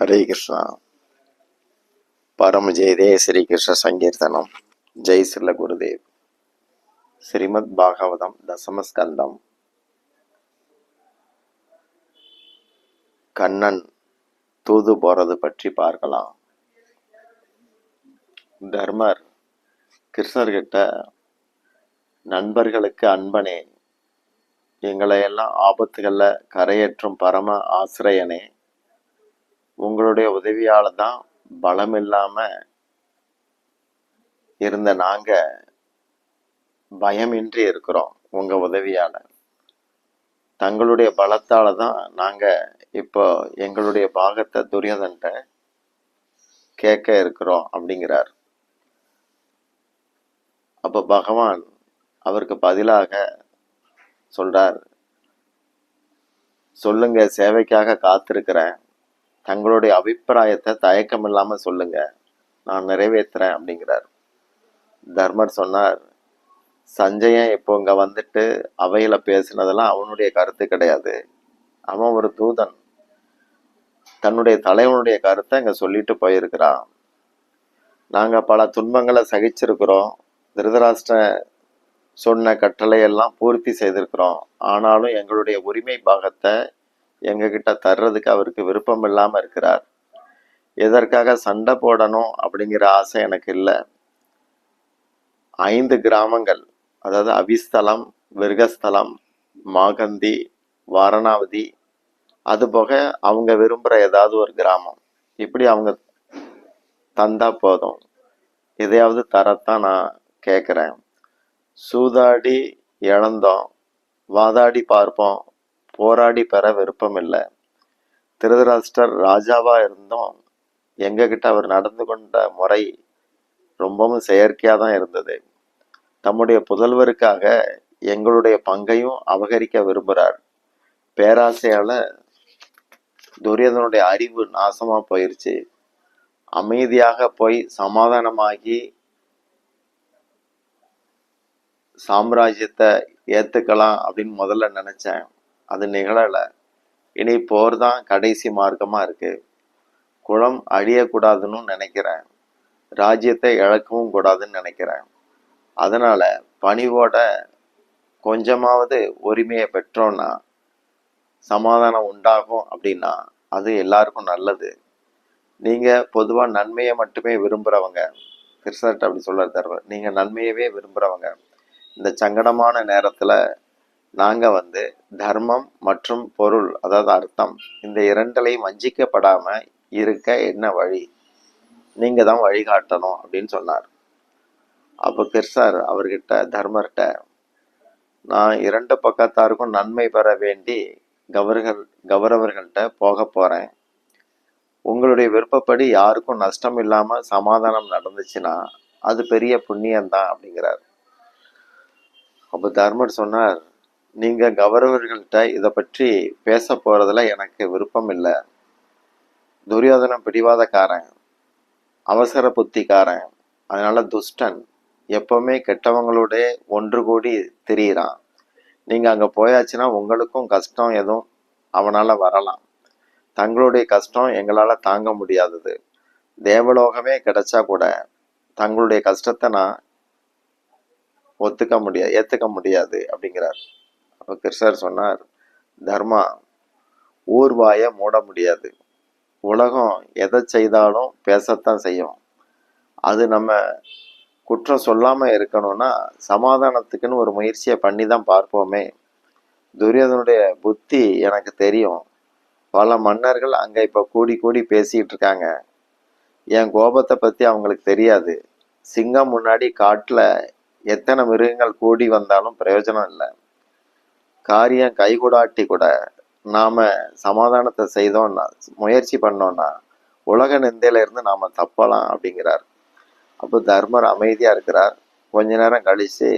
ஹரே கிருஷ்ணா. பரம ஜெயதே ஸ்ரீ கிருஷ்ண சங்கீர்த்தனம். ஜெய் ஸ்ரீல குருதேவ். ஸ்ரீமத் பாகவதம் தசமஸ்கந்தம் கண்ணன் தூது போறது பற்றி பார்க்கலாம். தர்மர் கிருஷ்ணர்கிட்ட நண்பர்களுக்கு அன்பனே எங்களையெல்லாம் ஆபத்துகளில் கரையேற்றும் பரம ஆசிரியனே உங்களுடைய உதவியால தான் பலம் இல்லாம இருந்த நாங்க பயமின்றி இருக்கிறோம் உங்க உதவியால. தங்களுடைய பலத்தால தான் நாங்க இப்போ எங்களுடைய பாகத்தை துரியோதன்ட்ட கேட்க இருக்கிறோம் அப்படிங்கிறார். அப்போ பகவான் அவருக்கு பதிலாக சொல்றார் சொல்லுங்க சேவைக்காக காத்திருக்கிறேன். தங்களுடைய அபிப்பிராயத்தை தயக்கம் இல்லாமல் சொல்லுங்க. நான் நிறைவேற்றுறேன் அப்படிங்கிறார். தர்மர் சொன்னார் சஞ்சயன் இப்போ இங்கே வந்துட்டு அவையில் பேசினதெல்லாம் அவனுடைய கருத்து கிடையாது. அவன் ஒரு தூதன். தன்னுடைய தலைவனுடைய கருத்தை அங்கே சொல்லிட்டு போயிருக்கிறான். நாங்கள் பல துன்பங்களை சகிச்சிருக்கிறோம். திருதராஷ்டிரன் சொன்ன கட்டளையெல்லாம் பூர்த்தி செய்திருக்கிறோம். ஆனாலும் எங்களுடைய உரிமை பாகத்தை எங்ககிட்ட தர்றதுக்கு அவருக்கு விருப்பம் இல்லாமல் இருக்கிறார். எதற்காக சண்டை போடணும் அப்படிங்கிற ஆசை எனக்கு இல்லை. ஐந்து கிராமங்கள் அதாவது அவிஸ்தலம் விருகஸ்தலம் மாகந்தி வாரணாவதி அது போக அவங்க விரும்புகிற ஏதாவது ஒரு கிராமம். இப்படி அவங்க தந்தா போதும். எதையாவது தரத்தான் நான் கேட்குறேன் சூதாடி இழந்தோம். வாதாடி பார்ப்போம். போராடி பெற விருப்பம் இல்லை திருதராஷ்டர் ராஜாவா இருந்தும் எங்ககிட்ட அவர் நடந்து கொண்ட முறை ரொம்பவும் செயற்கையாக தான் இருந்தது. தம்முடைய புதல்வருக்காக எங்களுடைய பங்கையும் அபகரிக்க விரும்புகிறார் பேராசையால் துரியதனுடைய அறிவு நாசமாக போயிருச்சு. அமைதியாக போய் சமாதானமாகி சாம்ராஜ்யத்தை ஏற்றுக்கலாம் அப்படின்னு முதல்ல நினச்சேன். அது நிகழலை. இனி போர் தான் கடைசி மார்க்கமாக இருக்குது குளம் அழியக்கூடாதுன்னு நினைக்கிறேன். ராஜ்யத்தை இழக்கவும் கூடாதுன்னு நினைக்கிறேன். அதனால் பணிவோட கொஞ்சமாவது உரிமையை பெற்றோன்னா சமாதானம் உண்டாகும் அப்படின்னா அது எல்லாருக்கும் நல்லது. நீங்கள் பொதுவாக நன்மையை மட்டுமே விரும்புகிறவங்க கிருஷ்ணர்கிட்ட அப்படி சொல்ல தருவர் நீங்கள் நன்மையவே விரும்புகிறவங்க இந்த சங்கடமான நேரத்தில் நாங்கள் வந்து தர்மம் மற்றும் பொருள் அதாவது அர்த்தம் இந்த இரண்டலையும் வஞ்சிக்கப்படாமல் இருக்க என்ன வழி? நீங்கள் தான் வழிகாட்டணும் அப்படின்னு சொன்னார். அப்போ கிருஷ்ணர் அவர்கிட்ட தர்மர்கிட்ட நான் இரண்டு பக்கத்தாருக்கும் நன்மை பெற வேண்டி கவர்கள் கௌரவர்கள்ட்ட போக போகிறேன் உங்களுடைய விருப்பப்படி யாருக்கும் நஷ்டம் இல்லாமல் சமாதானம் நடந்துச்சுன்னா அது பெரிய புண்ணியம்தான் அப்படிங்கிறார். அப்போ தர்மர் சொன்னார் நீங்க கௌரவர்கள்ட்ட இதை பற்றி பேச போறதுல எனக்கு விருப்பம் இல்லை. துரியோதனம் பிடிவாதக்காரன் அவசர புத்திக்காரன் அதனால துஷ்டன். எப்பவுமே கெட்டவங்களோட ஒன்று கூடி திரியிறான். நீங்க அங்க போயாச்சுன்னா உங்களுக்கும் கஷ்டம் எதுவும் அவனால வரலாம். தங்களுடைய கஷ்டம் எங்களால தாங்க முடியாதது. தேவலோகமே கிடைச்சா கூட தங்களுடைய கஷ்டத்தை நான் ஒத்துக்க முடியாது ஏத்துக்க முடியாது அப்படிங்கிறார். அப்போ கிருஷ்ணர் சொன்னார் தர்மா ஊர்வாய மூட முடியாது. உலகம் எதை செய்தாலும் பேசத்தான் செய்யும். அது நம்ம குற்றம் சொல்லாமல் இருக்கணும்னா சமாதானத்துக்குன்னு ஒரு முயற்சியை பண்ணி தான் பார்ப்போமே. துரியோதனுடைய புத்தி எனக்கு தெரியும். பல மன்னர்கள் அங்கே இப்போ கூடி கூடி பேசிகிட்டு இருக்காங்க. என் கோபத்தை பற்றி அவங்களுக்கு தெரியாது. சிங்கம் முன்னாடி காட்டில் எத்தனை மிருகங்கள் கூடி வந்தாலும் பிரயோஜனம் இல்லை. காரியம் கைகூடாட்டி கூட நாம் சமாதானத்தை செய்தோம்னா முயற்சி பண்ணோம்னா உலக நிந்தையிலேருந்து இருந்து நாம தப்பலாம் அப்படிங்கிறார். அப்போ தர்மர் அமைதியாக இருக்கிறார். கொஞ்ச நேரம் கழிச்சு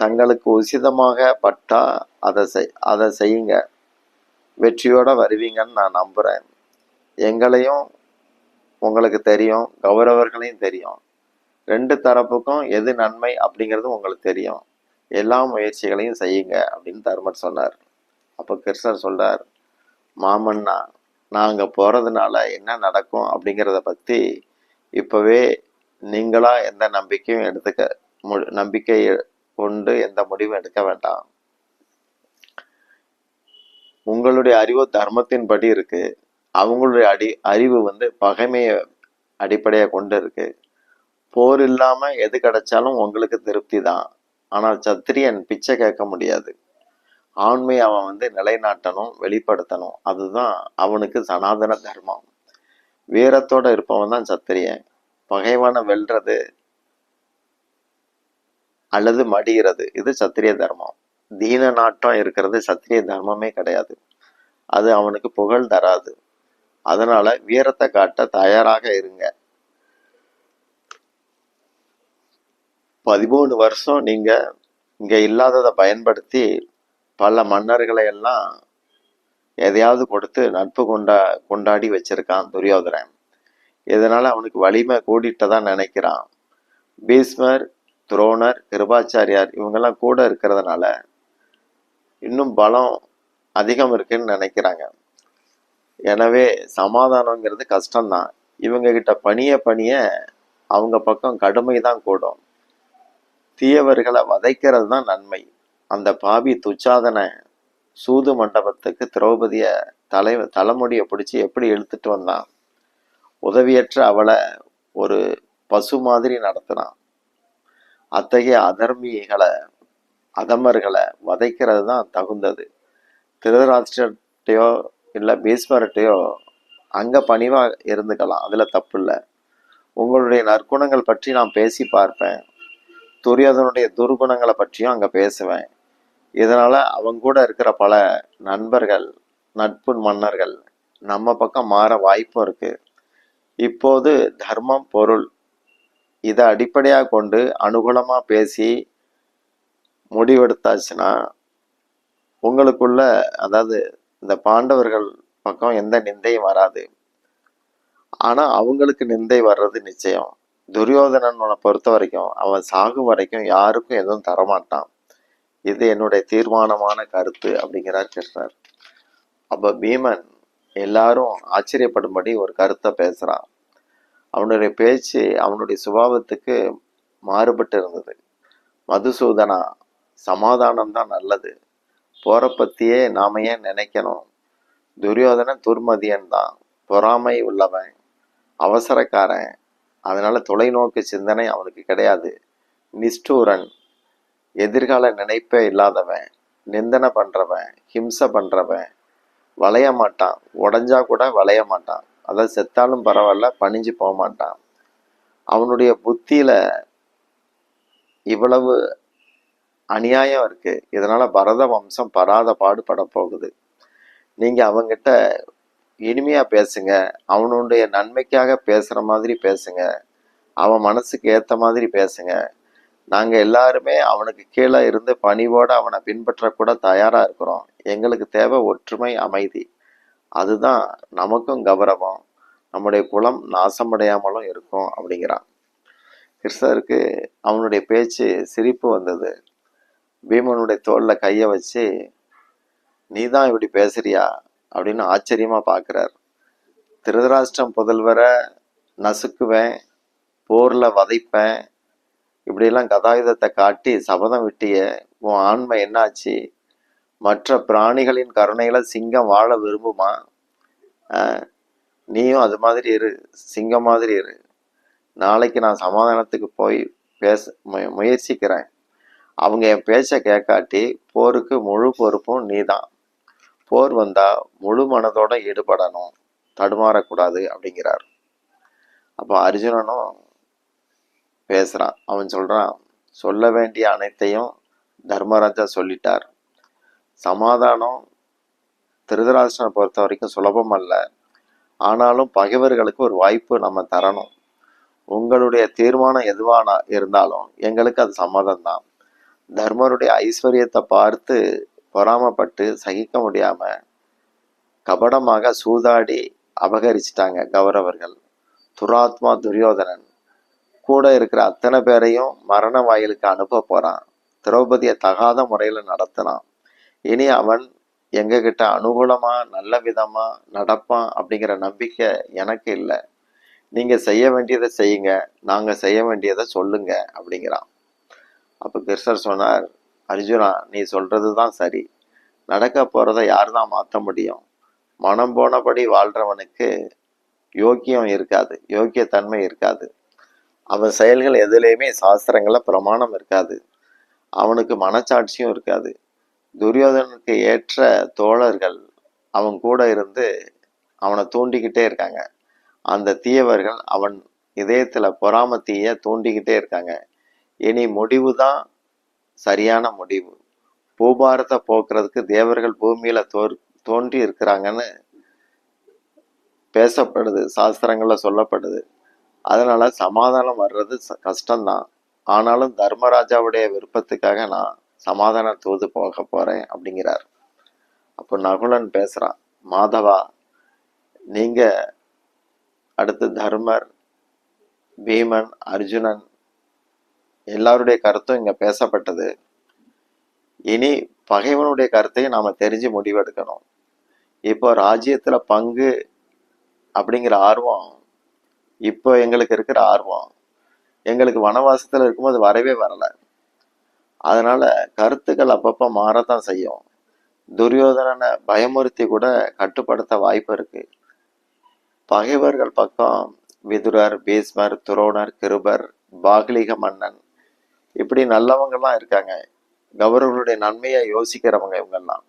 தங்களுக்கு உசிதமாக பட்டா அதை செய் அதை செய்யுங்க. வெற்றியோடு வருவீங்கன்னு நான் நம்புகிறேன் எங்களையும் உங்களுக்கு தெரியும் கௌரவர்களையும் தெரியும். ரெண்டு தரப்புக்கும் எது நன்மை அப்படிங்கிறது உங்களுக்கு தெரியும். எல்லா முயற்சிகளையும் செய்யுங்க அப்படின்னு தர்மர் சொன்னார். அப்போ கிருஷ்ணர் சொல்றார் மாமன்னா நாங்க போறதுனால போகிறதுனால என்ன நடக்கும் அப்படிங்கிறத பற்றி இப்போவே நீங்களா எந்த நம்பிக்கையும் எடுத்துக்க மு நம்பிக்கை கொண்டு எந்த முடிவும் எடுக்க வேண்டாம். உங்களுடைய அறிவு தர்மத்தின்படி இருக்கு. அவங்களுடைய அடி அறிவு வந்து பகைமையை அடிப்படையாக கொண்டு இருக்கு. போர் இல்லாம எது கிடைச்சாலும் உங்களுக்கு திருப்தி தான். ஆனால் சத்திரியன் பிச்சை கேட்க முடியாது. ஆண்மை அவன் வந்து நிலைநாட்டணும் வெளிப்படுத்தணும். அதுதான் அவனுக்கு சனாதன தர்மம். வீரத்தோட இருப்பவன் தான் சத்திரியன். பகைவனை வெல்றது அல்லது மடிகிறது இது சத்திரிய தர்மம். தீன நாட்டம் இருக்கிறது சத்திரிய தர்மமே கிடையாது. அது அவனுக்கு புகழ் தராது. அதனால வீரத்தை காட்ட தயாராக இருங்க. பதிமூணு வருஷம் நீங்கள் இங்கே இல்லாததை பயன்படுத்தி பல மன்னர்களை எல்லாம் எதையாவது கொடுத்து நட்பு கொண்டா கொண்டாடி வச்சிருக்கான் துரியோதனன். இதனால் அவனுக்கு வலிமை கூடிட்டதான் நினைக்கிறான். பீஸ்மர் துரோணர் கிருபாச்சாரியார் இவங்கெல்லாம் கூட இருக்கிறதுனால இன்னும் பலம் அதிகம் இருக்குன்னு நினைக்கிறாங்க. எனவே சமாதானங்கிறது கஷ்டம்தான். இவங்க கிட்ட பணிய பணிய அவங்க பக்கம் கடுமை தான் கூடும். தீயவர்களை வதைக்கிறது தான் நன்மை. அந்த பாவி துச்சாதன சூது மண்டபத்துக்கு திரௌபதிய தலை தலைமுடியை பிடிச்சி எப்படி இழுத்துட்டு வந்தான்? உதவியற்ற அவளை ஒரு பசு மாதிரி நடத்தினான். அத்தகைய அதர்மிகளை அதமர்களை வதைக்கிறது தான் தகுந்தது. திருதராஷ்டிரட்டையோ இல்லை பீஸ்மர்கிட்டையோ அங்கே பணிவாக இருந்துக்கலாம் அதில் தப்பு இல்லை உங்களுடைய நற்குணங்கள் பற்றி நான் பேசி பார்ப்பேன். துரியோதனுடைய துர்குணங்களை பற்றியும் அங்கே பேசுவேன். இதனால் அவங்க கூட இருக்கிற பல நண்பர்கள் நட்பு மன்னர்கள் நம்ம பக்கம் மாற வாய்ப்பும் இருக்கு. இப்போது தர்மம் பொருள் இதை அடிப்படையாக கொண்டு அனுகூலமாக பேசி முடிவெடுத்தாச்சுன்னா உங்களுக்குள்ள அதாவது இந்த பாண்டவர்கள் பக்கம் எந்த நிந்தையும் வராது. ஆனால் அவங்களுக்கு நிந்தை வர்றது நிச்சயம். துரியோதனனை பொறுத்த வரைக்கும் அவன் சாகும் வரைக்கும் யாருக்கும் எதுவும் தரமாட்டான். இது என்னுடைய தீர்மானமான கருத்து அப்படிங்கிறார் கிருஷ்ணர் அப்போ பீமன் எல்லாரும் ஆச்சரியப்படும்படி ஒரு கருத்தை பேசுகிறான் அவனுடைய பேச்சு அவனுடைய சுபாவத்துக்கு மாறுபட்டு இருந்தது. மதுசூதனா சமாதானம் தான் நல்லது. போற பத்தியே நாம ஏன் நினைக்கணும்? துரியோதனன் துர்மதியன் தான். பொறாமை உள்ளவன் அவசரக்காரன் அதனால் தொலைநோக்கு சிந்தனை அவனுக்கு கிடையாது. நிஷ்டூரன் எதிர்கால நினைப்பே இல்லாதவன் நிந்தனை பண்ணுறவன் ஹிம்சை பண்ணுறவன் வளைய மாட்டான். உடஞ்சா கூட வளைய மாட்டான். அதாவது செத்தாலும் பரவாயில்ல பணிஞ்சு போக மாட்டான். அவனுடைய புத்தியில் இவ்வளவு அநியாயம் இருக்குது இதனால் பரத வம்சம் பராத பாடுபட போகுது. நீங்கள் அவங்ககிட்ட இனிமையாக பேசுங்க. அவனுடைய நன்மைக்காக பேசுகிற மாதிரி பேசுங்க. அவன் மனசுக்கு ஏற்ற மாதிரி பேசுங்க. நாங்கள் எல்லாருமே அவனுக்கு கீழே இருந்து பணிவோடு அவனை பின்பற்றக்கூட தயாராக இருக்கிறோம். எங்களுக்கு தேவை ஒற்றுமை அமைதி. அதுதான் நமக்கும் கௌரவம். நம்முடைய குலம் நாசமடையாமலும் இருக்கும் அப்படிங்கிறான். கிருஷ்ணருக்கு அவனுடைய பேச்சு சிரிப்பு வந்தது. பீமனுடைய தோளில் கையை வச்சு நீ தான் இப்படி பேசுறியா? அப்படின்னு ஆச்சரியமா பார்க்குறார் திருதராஷ்டிரம் புதல்வரை நசுக்குவேன் போர்ல வதைப்பேன். இப்படியெல்லாம் கதாயுதத்தை காட்டி சபதம் விட்டிய உன் ஆண்மை என்னாச்சு? மற்ற பிராணிகளின் கருணையில சிங்கம் வாழ விரும்புமா? நீயும் அது மாதிரி இரு சிங்கம் மாதிரி இரு. நாளைக்கு நான் சமாதானத்துக்கு போய் பேச மு- முயற்சிக்கிறேன். அவங்க என் பேச்சை கேட்காட்டி போருக்கு முழு பொறுப்பும் நீதான். போர் வந்தா முழு மனதோட ஈடுபடணும். தடுமாறக்கூடாது அப்படிங்கிறார். அப்போ அர்ஜுனனும் பேசுறான். அவன் சொல்றான் சொல்ல வேண்டிய அனைத்தையும் தர்மராஜா சொல்லிட்டார். சமாதானம் திருதராசனை பொறுத்த வரைக்கும் சுலபம் அல்ல. ஆனாலும் பகைவர்களுக்கு ஒரு வாய்ப்பு நம்ம தரணும். உங்களுடைய தீர்மானம் எதுவான இருந்தாலும் எங்களுக்கு அது சம்மதம் தான் தர்மருடைய ஐஸ்வர்யத்தை பார்த்து பொறாமப்பட்டு சகிக்க முடியாம கபடமாக சூதாடி அபகரிச்சிட்டாங்க கௌரவர்கள். துராத்மா துரியோதனன் கூட இருக்கிற அத்தனை பேரையும் மரண வாயிலுக்கு அனுப்ப போறான். திரௌபதியை தகாத முறையில் நடத்தினான். இனி அவன் எங்ககிட்ட அனுகூலமா நல்ல விதமா நடப்பான் அப்படிங்கிற நம்பிக்கை எனக்கு இல்லை. நீங்க செய்ய வேண்டியதை செய்யுங்க நாங்க செய்ய வேண்டியதை சொல்லுங்க அப்படிங்கிறான். அப்போ கிருஷ்ணர் சொன்னார் அர்ஜுனா நீ சொல்றது தான் சரி. நடக்க போகிறத யார் தான் மாற்ற முடியும்? மனம் போனபடி வாழ்றவனுக்கு யோக்கியம் இருக்காது யோக்கிய தன்மை இருக்காது. அவன் செயல்கள் எதுலேயுமே சாஸ்திரங்களில் பிரமாணம் இருக்காது. அவனுக்கு மனச்சாட்சியும் இருக்காது. துரியோதனுக்கு ஏற்ற தோழர்கள் அவன் கூட இருந்து அவனை தூண்டிக்கிட்டே இருக்காங்க. அந்த தீயவர்கள் அவன் இதயத்தில் பொறாம தீய தூண்டிக்கிட்டே இருக்காங்க. இனி முடிவு தான் சரியான முடிவு. பூபாரத்தை போக்குறதுக்கு தேவர்கள் பூமியில தோ தோன்றி இருக்கிறாங்கன்னு பேசப்படுது சாஸ்திரங்கள்ல சொல்லப்படுது. அதனால சமாதானம் வர்றது ச- கஷ்டம்தான். ஆனாலும் தர்மராஜாவுடைய விருப்பத்துக்காக நான் சமாதான தூது போக போறேன் அப்படிங்கிறார். அப்போ நகுலன் பேசுறான் மாதவா நீங்க அடுத்து தர்மர் பீமன் அர்ஜுனன் எல்லாருடைய கருத்தும் இங்க பேசப்பட்டது. இனி பகைவனுடைய கருத்தையும் நாம தெரிஞ்சு முடிவெடுக்கணும். இப்போ ராஜ்யத்துல பங்கு அப்படிங்கிற ஆர்வம் இப்போ எங்களுக்கு இருக்கிற ஆர்வம் எங்களுக்கு வனவாசத்துல இருக்கும்போது வரவே வரல. அதனால கருத்துக்கள் அப்பப்போ மாறத்தான் செய்யும். துரியோதனனை பயமுறுத்தி கூட கட்டுப்படுத்த வாய்ப்பு இருக்கு. பகைவர்கள் பக்கம் விதுரர் பீஸ்மர் துரோணர் கிருபர் பாகலிக மன்னன் இப்படி நல்லவங்கெல்லாம் இருக்காங்க. கௌரவர்களுடைய நன்மையை யோசிக்கிறவங்க இவங்கெல்லாம்.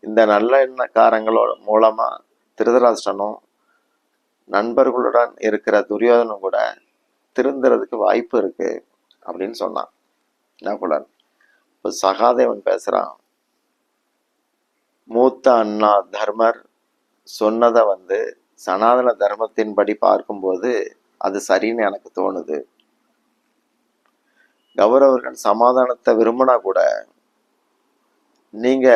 இந்த நல்ல எண்ணக்காரங்களோட மூலமா திருதராஷ்டனும் நண்பர்களுடன் இருக்கிற துரியோதனும் கூட திருந்துறதுக்கு வாய்ப்பு இருக்கு அப்படின்னு சொன்னான். நகுலன் இப்போ சகாதேவன் பேசுறான். மூத்த அண்ணா தர்மர் சொன்னதை வந்து சனாதன தர்மத்தின்படி பார்க்கும்போது அது சரின்னு எனக்கு தோணுது. கௌரவர்கள் சமாதானத்தை விரும்பினா கூட நீங்க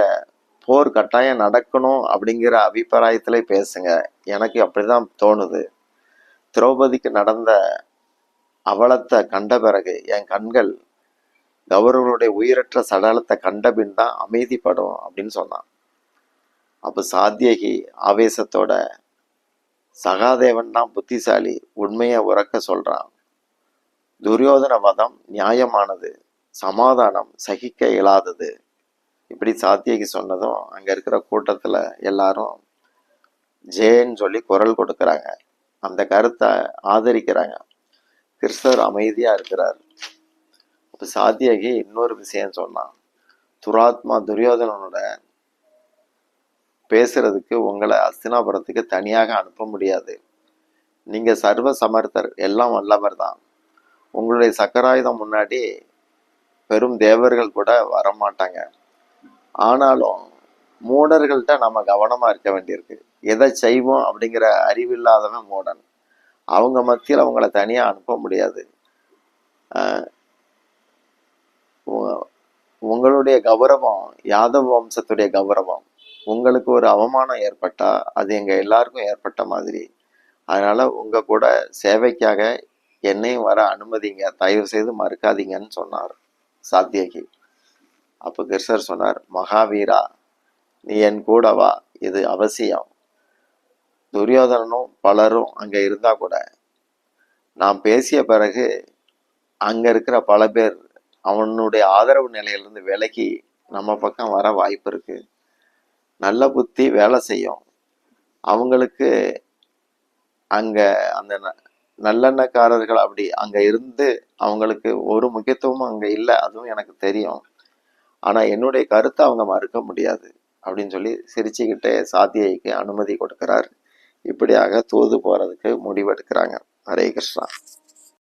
போர் கட்டாயம் நடக்கணும் அப்படிங்கிற அபிப்பிராயத்துல பேசுங்க. எனக்கு அப்படிதான் தோணுது. திரௌபதிக்கு நடந்த அவலத்தை கண்ட பிறகு என் கண்கள் கௌரவர்களுடைய உயிரற்ற சடலத்தை கண்ட பின் தான் அமைதிப்படும் அப்படின்னு சொன்னான். அப்ப சாத்தியகி ஆவேசத்தோட சகாதேவன் தான் புத்திசாலி உண்மையை உறக்க சொல்றான். துரியோதன வதம் நியாயமானது சமாதானம் சகிக்க இயலாதது. இப்படி சாத்தியகி சொன்னதும் அங்க இருக்கிற கூட்டத்துல எல்லாரும் ஜேன்னு சொல்லி குரல் கொடுக்குறாங்க. அந்த கருத்தை ஆதரிக்கிறாங்க. கிருஷ்ணர் அமைதியா இருக்கிறார். அப்ப சாத்தியகி இன்னொரு விஷயம் சொன்னான். துராத்மா துரியோதனனோட பேசுறதுக்கு உங்களை அஸ்தினாபுரத்துக்கு தனியாக அனுப்ப முடியாது. நீங்க சர்வ சமர்த்தர் எல்லாம் வல்லவர் தான் உங்களுடைய சக்கராயுதம் முன்னாடி பெரும் தேவர்கள் கூட வரமாட்டாங்க. ஆனாலும் மூடர்கள்ட்ட நம்ம கவனமா இருக்க வேண்டியிருக்கு. எதை செய்வோம் அப்படிங்கிற அறிவில்லாதவன் மூடன். அவங்க மத்தியில் அவங்கள தனியாக அனுப்ப முடியாது. உங்களுடைய கௌரவம் யாதவ வம்சத்துடைய கௌரவம். உங்களுக்கு ஒரு அவமானம் ஏற்பட்டால் அது எங்கள் எல்லாருக்கும் ஏற்பட்ட மாதிரி. அதனால் உங்கள் கூட சேவைக்காக என்னையும் வர அனுமதிங்க. தயவு செய்து மறுக்காதீங்கன்னு சொன்னார். சாத்தியகி. அப்போ கிருஷ்ணர் சொன்னார் மகாவீரா நீ என் கூட வா. இது அவசியம். துரியோதனனும் பலரும் அங்கே இருந்தால் கூட நான் பேசிய பிறகு அங்கே இருக்கிற பல பேர் அவனுடைய ஆதரவு நிலையிலிருந்து விலகி நம்ம பக்கம் வர வாய்ப்பு இருக்கு. நல்ல புத்தி வேலை செய்யும். அவங்களுக்கு அங்கே அந்த ந- நல்லெண்ணக்காரர்கள் அப்படி அங்க இருந்து அவங்களுக்கு ஒரு முக்கியத்துவமும் அங்க இல்லை அதுவும் எனக்கு தெரியும். ஆனா என்னுடைய கருத்தை அவங்க மறுக்க முடியாது அப்படின்னு சொல்லி சிரிச்சுக்கிட்டே சாத்தியைக்கு அனுமதி கொடுக்கிறார். இப்படியாக தூது போறதுக்கு முடிவெடுக்கிறாங்க. ஹரே கிருஷ்ணா.